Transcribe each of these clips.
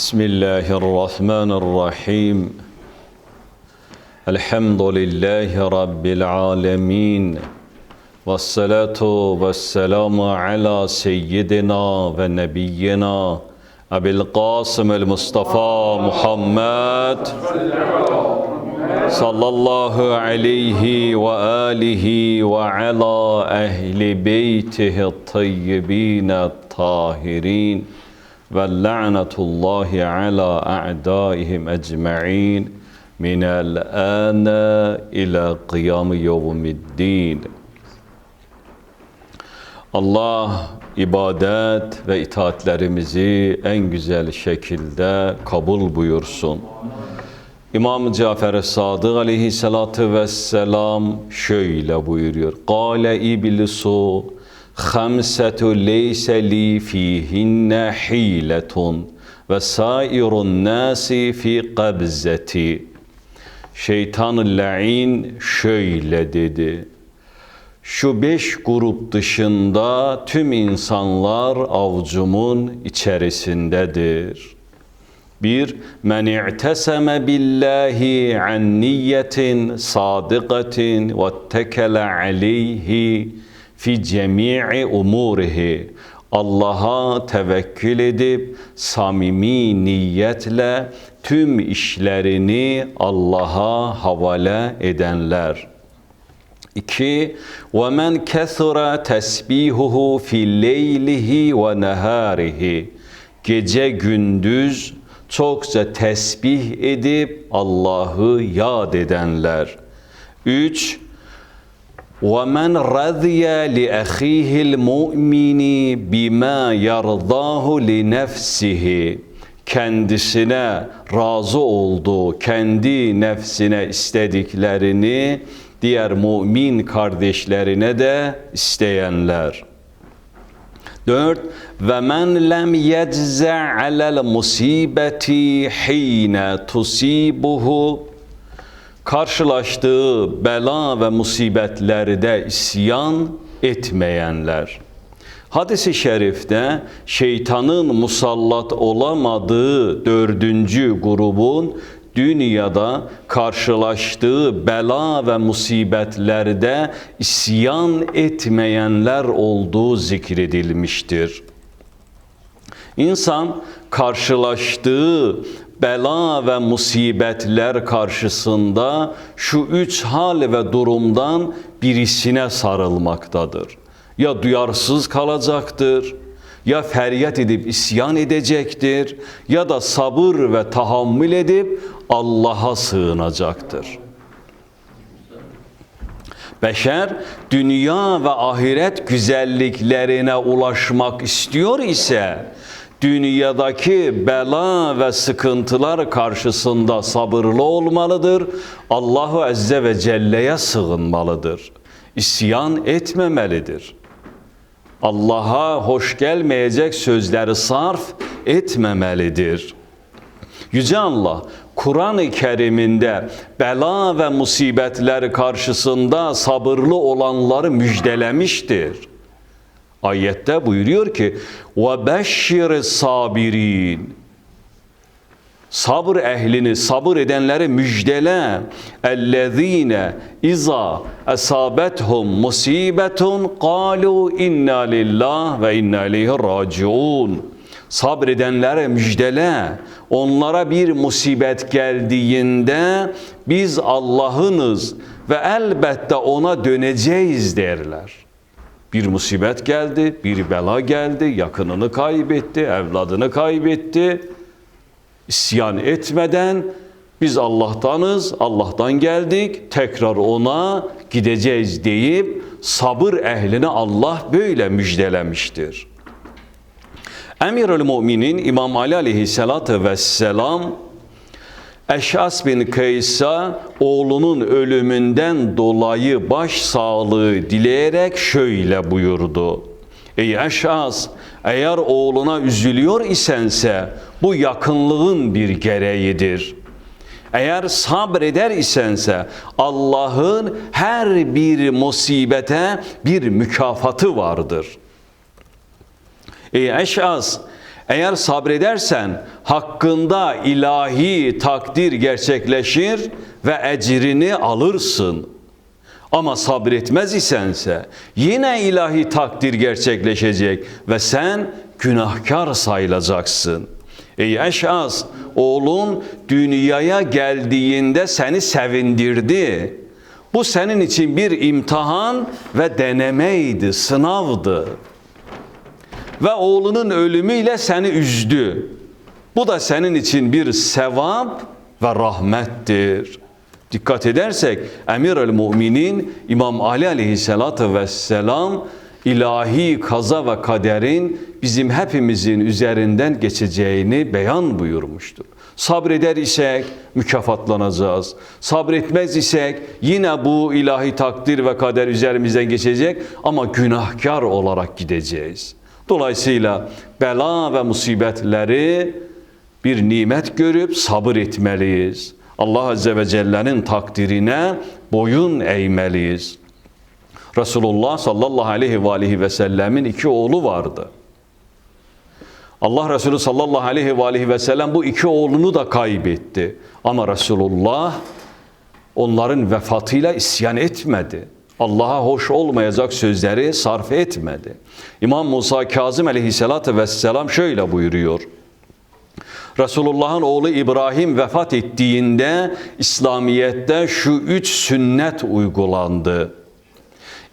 بسم الله الرحمن الرحيم. الحمد لله رب العالمين. والصلاة والسلام على سيدنا ونبينا أبي القاسم المصطفى محمد صلى الله عليه وآله وعلى أهل بيته الطيبين الطاهرين. ve la'natullahi ala a'daihim ecma'in minel ana ila kıyamı yevmiddin. Allah ibadet ve itaatlerimizi en güzel şekilde kabul buyursun. İmam Cafer Sadık aleyhissalatu vesselam şöyle buyuruyor. Kale iblisu hamsetu leyse li fihinne hiletun ve sairun nasi fi kabzeti. Şeytan-ı la'in şöyle dedi. Şu beş grup dışında tüm insanlar avcumun içerisindedir. Bir, men i'teseme billahi an niyetin sadiqatin ve tekele aleyhi fi cemi'i umurihi. Allah'a tevekkül edip samimi niyetle tüm işlerini Allah'a havale edenler. İki, وَمَنْ كَثُرَ تَسْبِيهُهُ فِي لَيْلِهِ وَنَهَارِهِ Gece gündüz çokça tesbih edip Allah'ı yad edenler. Üç, وَمَنْ رَضِيَ لِأَخِيهِ الْمُؤْمِنِ بِمَا يَرْضَاهُ لِنَفْسِهِ Kendisine razı olduğu, kendi nefsine istediklerini diğer mümin kardeşlerine de isteyenler. Dört, ve men lem yecze alel musibeti hine tusibuhu karşılaştığı bela ve musibetlerde isyan etmeyenler. Hadis-i şerifte şeytanın musallat olamadığı dördüncü grubun dünyada karşılaştığı bela ve musibetlerde isyan etmeyenler olduğu zikredilmiştir. İnsan karşılaştığı bela ve musibetler karşısında şu üç hal ve durumdan birisine sarılmaktadır. Ya duyarsız kalacaktır, ya feryat edip isyan edecektir ya da sabır ve tahammül edip Allah'a sığınacaktır. Beşer dünya ve ahiret güzelliklerine ulaşmak istiyor ise dünyadaki bela ve sıkıntılar karşısında sabırlı olmalıdır. Allahu Azze ve Celle'ye sığınmalıdır. İsyan etmemelidir. Allah'a hoş gelmeyecek sözleri sarf etmemelidir. Yüce Allah Kur'an-ı Kerim'inde bela ve musibetler karşısında sabırlı olanları müjdelemiştir. Ayette buyuruyor ki ve beşşir sabirin sabır ehlini, sabır edenleri müjdele. Ellezine iza esabethum musibetun kalu inna lillah ve inna ileyhi raciun. Sabredenlere müjdele. Onlara bir musibet geldiğinde biz Allah'ınız ve elbette ona döneceğiz derler. Bir musibet geldi, bir bela geldi, yakınını kaybetti, evladını kaybetti isyan etmeden biz Allah'tanız, Allah'tan geldik, tekrar ona gideceğiz deyip sabır ehline Allah böyle müjdelemiştir. Emirül Müminin İmam Ali aleyhissalatü vesselam Eşas bin Kays'a oğlunun ölümünden dolayı baş sağlığı dileyerek şöyle buyurdu. Ey Eşas eğer oğluna üzülüyor isense bu yakınlığın bir gereğidir. Eğer sabreder isense Allah'ın her bir musibete bir mükafatı vardır. Ey Eşas Eğer sabredersen hakkında ilahi takdir gerçekleşir ve ecrini alırsın. Ama sabretmez isense yine ilahi takdir gerçekleşecek ve sen günahkar sayılacaksın. Ey Eşaz, oğlun dünyaya geldiğinde seni sevindirdi. Bu senin için bir imtihan ve denemeydi, sınavdı. Ve oğlunun ölümüyle seni üzdü. Bu da senin için bir sevap ve rahmettir. Dikkat edersek Emir el Müminin İmam Ali aleyhissalatü vesselam ilahi kaza ve kaderin bizim hepimizin üzerinden geçeceğini beyan buyurmuştur. Sabreder isek mükafatlanacağız. Sabretmez isek yine bu ilahi takdir ve kader üzerimizden geçecek ama günahkar olarak gideceğiz. Dolayısıyla bela ve musibetleri bir nimet görüp sabır etmeliyiz. Allah Azze ve Celle'nin takdirine boyun eğmeliyiz. Resulullah sallallahu aleyhi ve aleyhi ve sellemin iki oğlu vardı. Allah Resulü sallallahu aleyhi ve aleyhi ve sellem bu iki oğlunu da kaybetti. Ama Resulullah onların vefatıyla isyan etmedi. Allah'a hoş olmayacak sözleri sarf etmedi. İmam Musa Kazım aleyhissalatü vesselam şöyle buyuruyor. Resulullah'ın oğlu İbrahim vefat ettiğinde İslamiyet'te şu üç sünnet uygulandı.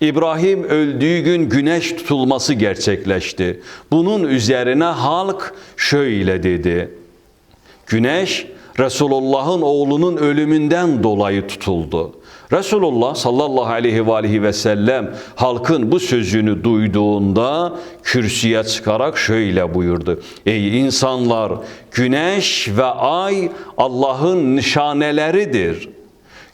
İbrahim öldüğü gün güneş tutulması gerçekleşti. Bunun üzerine halk şöyle dedi. Güneş Resulullah'ın oğlunun ölümünden dolayı tutuldu. Resulullah sallallahu aleyhi ve aleyhi ve sellem halkın bu sözünü duyduğunda kürsüye çıkarak şöyle buyurdu. Ey insanlar güneş ve ay Allah'ın nişaneleridir.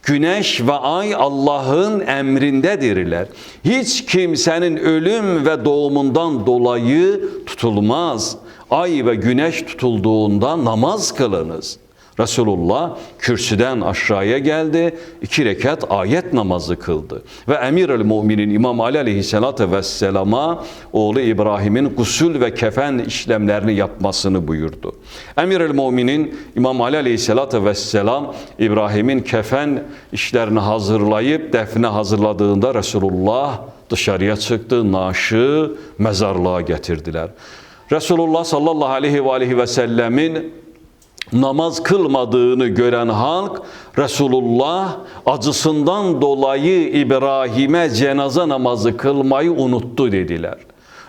Güneş ve ay Allah'ın emrindedirler. Hiç kimsenin ölüm ve doğumundan dolayı tutulmaz. Ay ve güneş tutulduğunda namaz kılınız. Resulullah kürsüden aşağıya geldi, iki rekat ayet namazı kıldı. Ve emir el müminin İmam Ali aleyhissalatü vesselama oğlu İbrahim'in gusül ve kefen işlemlerini yapmasını buyurdu. Emir el müminin İmam Ali aleyhissalatü vesselam İbrahim'in kefen işlerini hazırlayıp defne hazırladığında Resulullah dışarıya çıktı, naaşı mezarlığa getirdiler. Resulullah sallallahu aleyhi ve aleyhi ve sellemin namaz kılmadığını gören halk Resulullah acısından dolayı İbrahim'e cenaze namazı kılmayı unuttu dediler.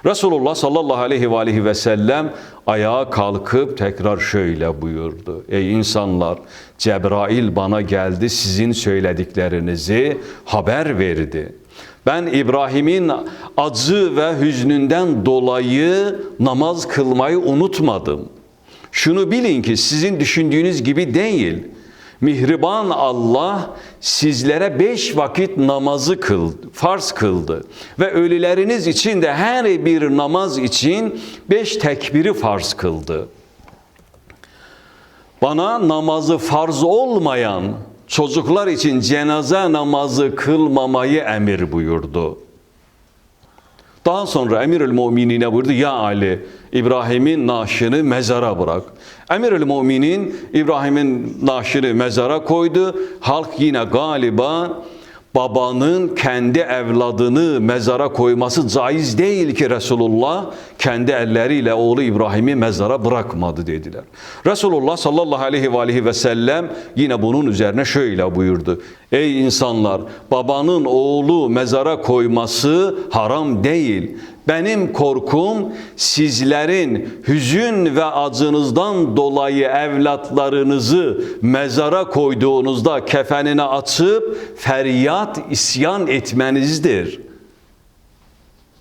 Resulullah sallallahu aleyhi ve aleyhi ve sellem ayağa kalkıp tekrar şöyle buyurdu. Ey insanlar Cebrail bana geldi sizin söylediklerinizi haber verdi. Ben İbrahim'in acı ve hüznünden dolayı namaz kılmayı unutmadım.'' Şunu bilin ki sizin düşündüğünüz gibi değil. Mihriban Allah sizlere beş vakit namazı kıldı, farz kıldı. Ve ölüleriniz için de her bir namaz için beş tekbiri farz kıldı. Bana namazı farz olmayan çocuklar için cenaze namazı kılmamayı emir buyurdu. Daha sonra Emirül Mu'minine buyurdu ya Ali İbrahim'in naaşını mezara bırak. Emirül Müminin İbrahim'in naaşını mezara koydu. Halk yine galiba babanın kendi evladını mezara koyması caiz değil ki Resulullah kendi elleriyle oğlu İbrahim'i mezara bırakmadı dediler. Resulullah sallallahu aleyhi ve aleyhi ve sellem yine bunun üzerine şöyle buyurdu. Ey insanlar babanın oğlu mezara koyması haram değil. Benim korkum sizlerin hüzün ve acınızdan dolayı evlatlarınızı mezara koyduğunuzda kefenine açıp feryat isyan etmenizdir.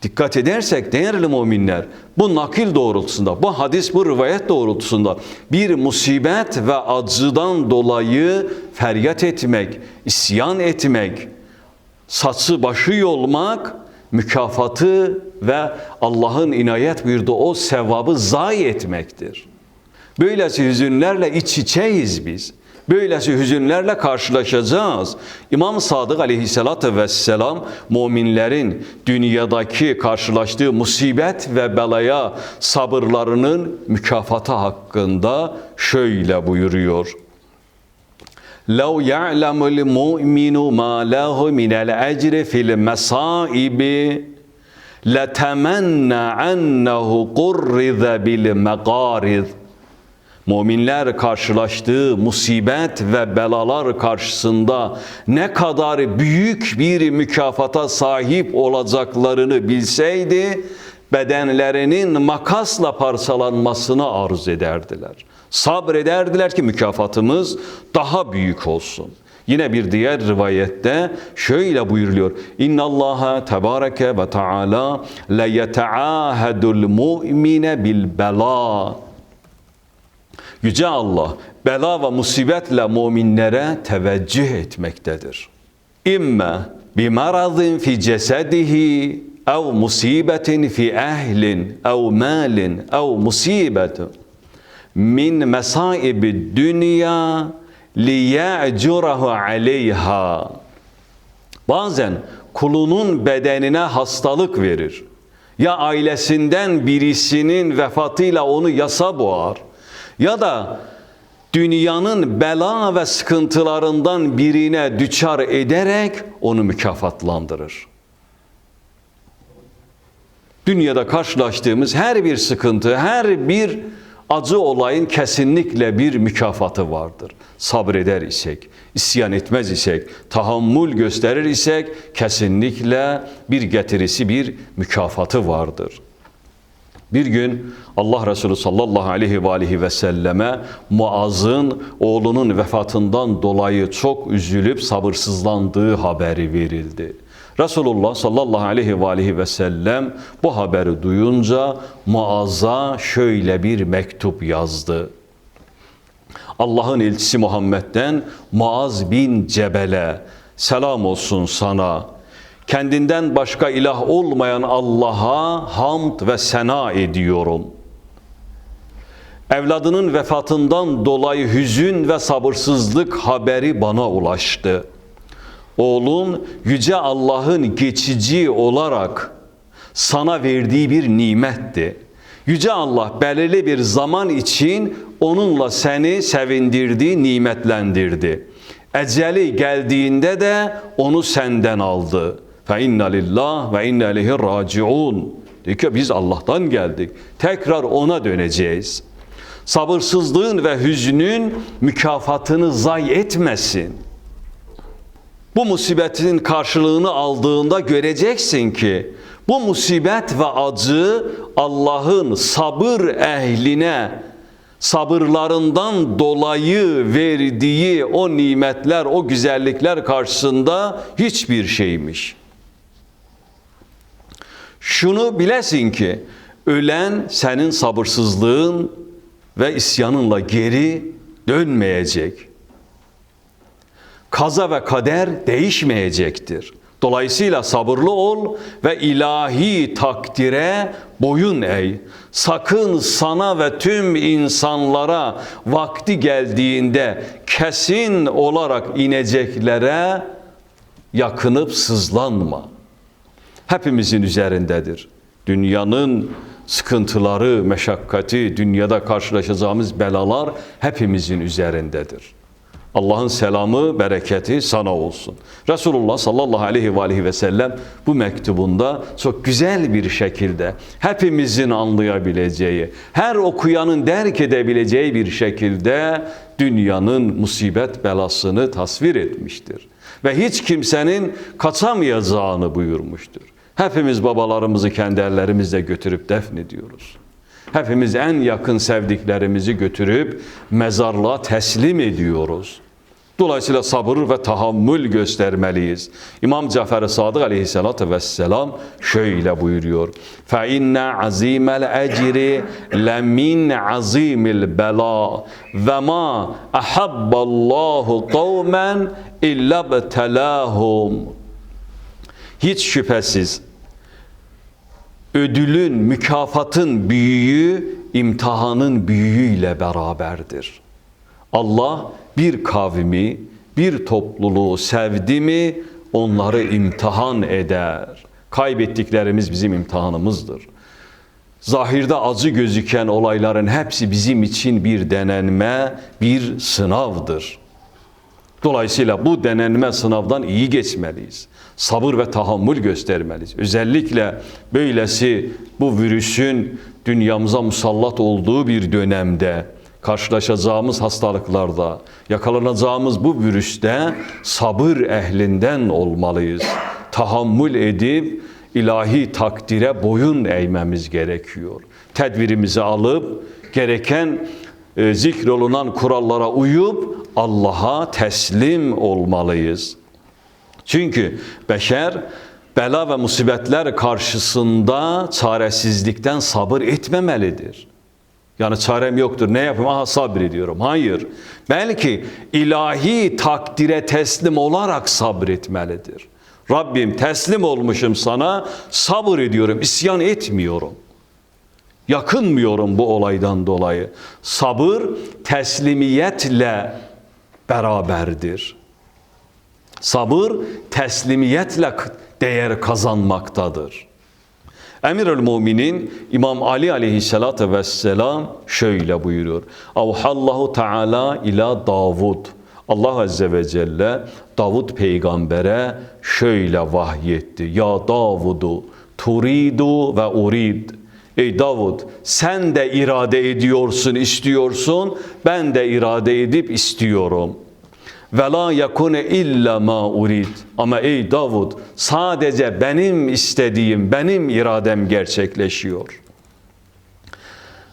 Dikkat edersek değerli müminler bu nakil doğrultusunda, bu hadis, bu rivayet doğrultusunda bir musibet ve acıdan dolayı feryat etmek, isyan etmek, saçı başı yolmak mükafatı ve Allah'ın inayet buyurduğu o sevabı zayi etmektir. Böylesi hüzünlerle iç içeyiz biz. Böylesi hüzünlerle karşılaşacağız. İmam Sadık aleyhissalatü vesselam müminlerin dünyadaki karşılaştığı musibet ve belaya sabırlarının mükafatı hakkında şöyle buyuruyor. لو يعلم المؤمن ما له من الأجر في المصائب letemenna ennehu qurrize bil meqarid Müminler karşılaştığı musibet ve belalar karşısında ne kadar büyük bir mükafata sahip olacaklarını bilseydi, bedenlerinin makasla parçalanmasını arz ederdiler. Sabrederdiler ki mükafatımız daha büyük olsun. Yine bir diğer rivayette şöyle buyuruluyor. İnna Allaha tebareke ve taala la yetaahadul mu'mine bil bela. Yüce Allah bela ve musibetle müminlere teveccüh etmektedir. İmme bi maradin fi cesedihi ev musibetin fi ehlin ev malin ev musibetin min mesaibi dünya liya'curahu aleyha. Bazen kulunun bedenine hastalık verir. Ya ailesinden birisinin vefatıyla onu yasa boğar ya da dünyanın bela ve sıkıntılarından birine düçar ederek onu mükafatlandırır. Dünyada karşılaştığımız her bir sıkıntı, her bir acı olayın kesinlikle bir mükafatı vardır. Sabreder isek, isyan etmez isek, tahammül gösterir isek kesinlikle bir getirisi, bir mükafatı vardır. Bir gün Allah Resulü sallallahu aleyhi ve aleyhi ve selleme Muaz'ın oğlunun vefatından dolayı çok üzülüp sabırsızlandığı haberi verildi. Resulullah sallallahu aleyhi ve aleyhi ve sellem bu haberi duyunca Muaz'a şöyle bir mektup yazdı. Allah'ın elçisi Muhammed'den Muaz bin Cebel'e selam olsun sana. Kendinden başka ilah olmayan Allah'a hamd ve sena ediyorum. Evladının vefatından dolayı hüzün ve sabırsızlık haberi bana ulaştı. Oğlun yüce Allah'ın geçici olarak sana verdiği bir nimetti. Yüce Allah belirli bir zaman için onunla seni sevindirdi, nimetlendirdi. Eceli geldiğinde de onu senden aldı. Fe inna lillah ve inna ileyhi raciun. Diyor ki biz Allah'tan geldik. Tekrar ona döneceğiz. Sabırsızlığın ve hüznün mükafatını zay etmesin. Bu musibetin karşılığını aldığında göreceksin ki bu musibet ve acı Allah'ın sabır ehline sabırlarından dolayı verdiği o nimetler, o güzellikler karşısında hiçbir şeymiş. Şunu bilesin ki ölen senin sabırsızlığın ve isyanınla geri dönmeyecek. Kaza ve kader değişmeyecektir. Dolayısıyla sabırlı ol ve ilahi takdire boyun eğ. Sakın sana ve tüm insanlara vakti geldiğinde kesin olarak ineceklere yakınıp sızlanma. Hepimizin üzerindedir. Dünyanın sıkıntıları, meşakkati, dünyada karşılaşacağımız belalar hepimizin üzerindedir. Allah'ın selamı, bereketi sana olsun. Resulullah sallallahu aleyhi ve aleyhi ve sellem bu mektubunda çok güzel bir şekilde hepimizin anlayabileceği, her okuyanın derk edebileceği bir şekilde dünyanın musibet belasını tasvir etmiştir. Ve hiç kimsenin kaçamayacağını buyurmuştur. Hepimiz babalarımızı kendi ellerimizle götürüp defnediyoruz. Hepimiz en yakın sevdiklerimizi götürüp mezarlığa teslim ediyoruz. Dolayısıyla sabır ve tahammül göstermeliyiz. İmam Cafer-i Sadık aleyhissalatü vesselam şöyle buyuruyor. فَاِنَّ عَز۪يمَ الْاَجْرِ لَمِنْ عَز۪يمِ الْبَلَى وَمَا أَحَبَّ اللّٰهُ قَوْمًا اِلَّا بْتَلَاهُمْ Hiç şüphesiz ödülün, mükafatın büyüğü imtihanın büyüğüyle beraberdir. Allah bir kavmi, bir topluluğu sevdi mi onları imtihan eder. Kaybettiklerimiz bizim imtihanımızdır. Zahirde acı gözüken olayların hepsi bizim için bir denenme, bir sınavdır. Dolayısıyla bu denenme sınavdan iyi geçmeliyiz. Sabır ve tahammül göstermeliyiz. Özellikle böylesi bu virüsün dünyamıza musallat olduğu bir dönemde karşılaşacağımız hastalıklarda, yakalanacağımız bu virüste sabır ehlinden olmalıyız. Tahammül edip ilahi takdire boyun eğmemiz gerekiyor. Tedbirimizi alıp gereken e, zikrolunan kurallara uyup Allah'a teslim olmalıyız. Çünkü beşer bela ve musibetler karşısında çaresizlikten sabır etmemelidir. Yani çarem yoktur. Ne yapayım? Aha sabrediyorum. Hayır. Belki ilahi takdire teslim olarak sabretmelidir. Rabbim teslim olmuşum sana, sabır ediyorum, isyan etmiyorum. Yakınmıyorum bu olaydan dolayı. Sabır teslimiyetle beraberdir. Sabır teslimiyetle değer kazanmaktadır. Emirül Müminin İmam Ali aleyhissalatü vesselam şöyle buyuruyor. Avhallahu Teala ila Davud. Allah Azze ve Celle Davud peygambere şöyle vahyetti. Ya Davudu turidu ve urid. Ey Davud sen de irade ediyorsun, istiyorsun. Ben de irade edip istiyorum. Ve la yakune illa ma urid. Ama ey Davud sadece benim istediğim, benim iradem gerçekleşiyor.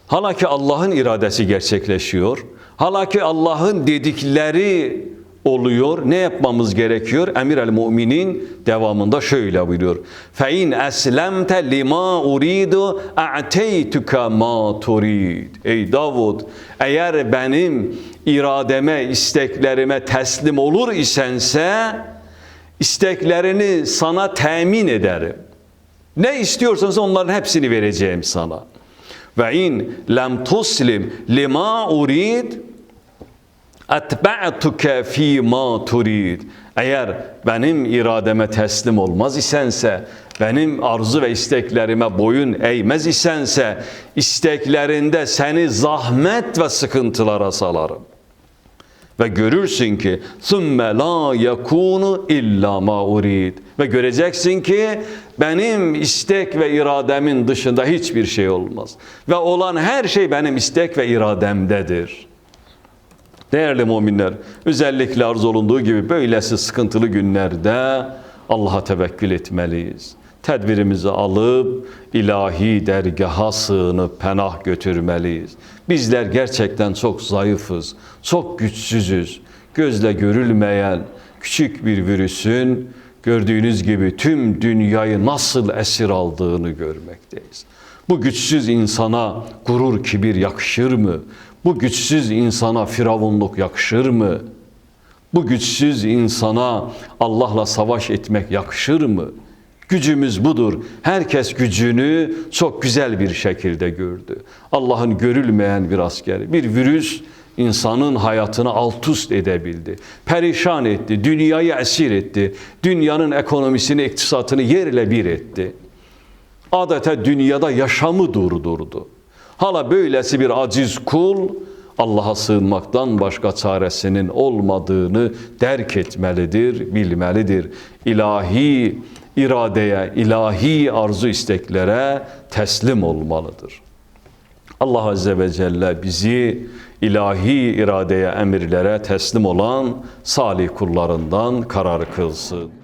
Hala ki Allah'ın iradesi gerçekleşiyor. Hala ki Allah'ın dedikleri oluyor. Ne yapmamız gerekiyor? Emir el Müminin devamında şöyle buyuruyor. Fe in eslemte lima uridu a'teytuka ma turid. Ey Davud, eğer benim irademe, isteklerime teslim olur isense isteklerini sana temin ederim. Ne istiyorsanız onların hepsini vereceğim sana. Ve in lem tuslim lima urid etba'tuke fi ma turid. Eğer benim irademe teslim olmaz isense, benim arzu ve isteklerime boyun eğmez isense, isteklerinde seni zahmet ve sıkıntılara salarım. Ve görürsün ki ثُمَّ لَا يَكُونُ اِلَّا مَا اُرِيدُ Ve göreceksin ki benim istek ve irademin dışında hiçbir şey olmaz. Ve olan her şey benim istek ve irademdedir. Değerli müminler, özellikle arz olunduğu gibi böylesi sıkıntılı günlerde Allah'a tevekkül etmeliyiz. Tedbirimizi alıp ilahi dergaha sığınıp penah götürmeliyiz. Bizler gerçekten çok zayıfız, çok güçsüzüz. Gözle görülmeyen küçük bir virüsün gördüğünüz gibi tüm dünyayı nasıl esir aldığını görmekteyiz. Bu güçsüz insana gurur kibir yakışır mı? Bu güçsüz insana firavunluk yakışır mı? Bu güçsüz insana Allah'la savaş etmek yakışır mı? Gücümüz budur. Herkes gücünü çok güzel bir şekilde gördü. Allah'ın görülmeyen bir askeri, bir virüs insanın hayatını alt üst edebildi. Perişan etti, dünyayı esir etti. Dünyanın ekonomisini, iktisatını yerle bir etti. Adeta dünyada yaşamı durdurdu. Hala böylesi bir aciz kul Allah'a sığınmaktan başka çaresinin olmadığını derk etmelidir, bilmelidir. İlahi iradeye, ilahi arzu isteklere teslim olmalıdır. Allah Azze ve Celle bizi ilahi iradeye, emirlere teslim olan salih kullarından karar kılsın.